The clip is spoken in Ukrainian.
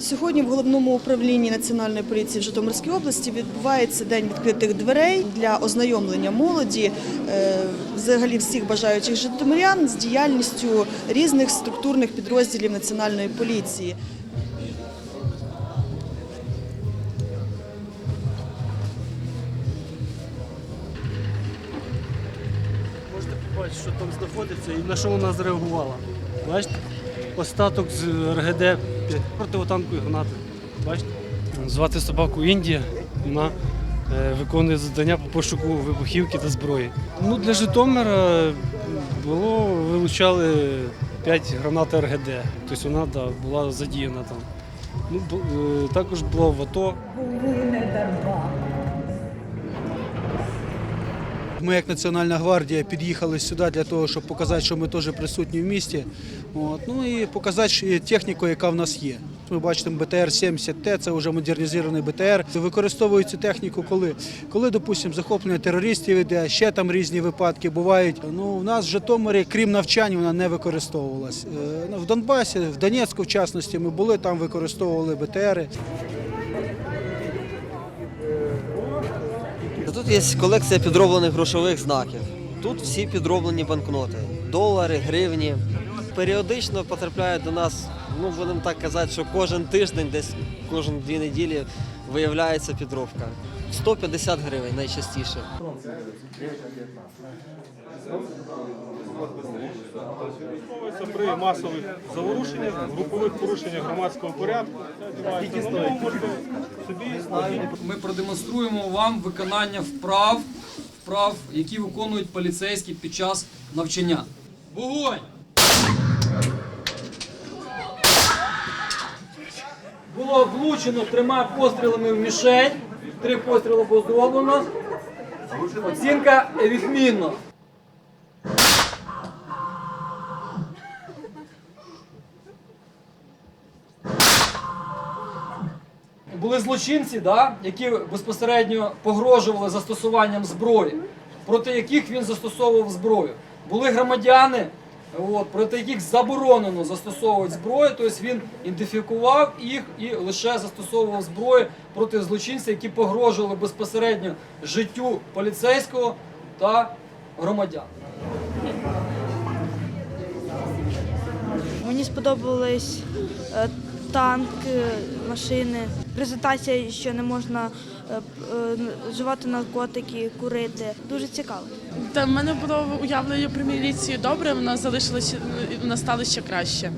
Сьогодні в головному управлінні Національної поліції в Житомирській області відбувається день відкритих дверей для ознайомлення молоді, е, взагалі всіх бажаючих житомирян з діяльністю різних структурних підрозділів Національної поліції. Можете що там знаходиться і на що вона зреагувала. Бачите? Остаток з РГД противотанкової гранати. Бачите? Звати собаку Індія. Вона е, виконує завдання по пошуку вибухівки та зброї. Ну, для Житомира було, вилучали 5 гранат РГД. Тобто вона да, була задіяна там. Ну, е, також була в АТО. Ми, як Національна гвардія, під'їхали сюди для того, щоб показати, що ми теж присутні в місті. От. Ну і показати техніку, яка в нас є. Ви бачите, БТР-70Т, це вже модернізований БТР. Використовують цю техніку, коли, коли допустимо, захоплення терористів іде, ще там різні випадки бувають. Ну, у нас в Житомирі, крім навчань, вона не використовувалась. Е, В Донбасі, в Донецьку, в частності, ми були, там використовували БТРи. Тут є колекція підроблених грошових знаків. Тут всі підроблені банкноти. Долари, гривні. Періодично потрапляють до нас, ну будемо так казати, що кожен тиждень, десь кожен дві неділі виявляється підробка. 150 гривень найчастіше. При масових заворушеннях, групових порушеннях громадського порядку. Ми продемонструємо вам виконання вправ, вправ, які виконують поліцейські під час навчання. Вогонь! Було влучено трьома пострілами в мішень. Три постріли було зроблено. Оцінка відмінно. були злочинці, да, які безпосередньо погрожували застосуванням зброї, проти яких він застосовував зброю. Були громадяни, от, проти яких заборонено застосовувати зброю, тобто він ідентифікував їх і лише застосовував зброю проти злочинців, які погрожували безпосередньо життю поліцейського та громадян. Мені сподобались е, танки, машини. Презентація, що не можна е, е, вживати наркотики, курити. Дуже цікаво. Та в мене було уявлення про міліцію добре, Вона залишилася, вона стала ще краще.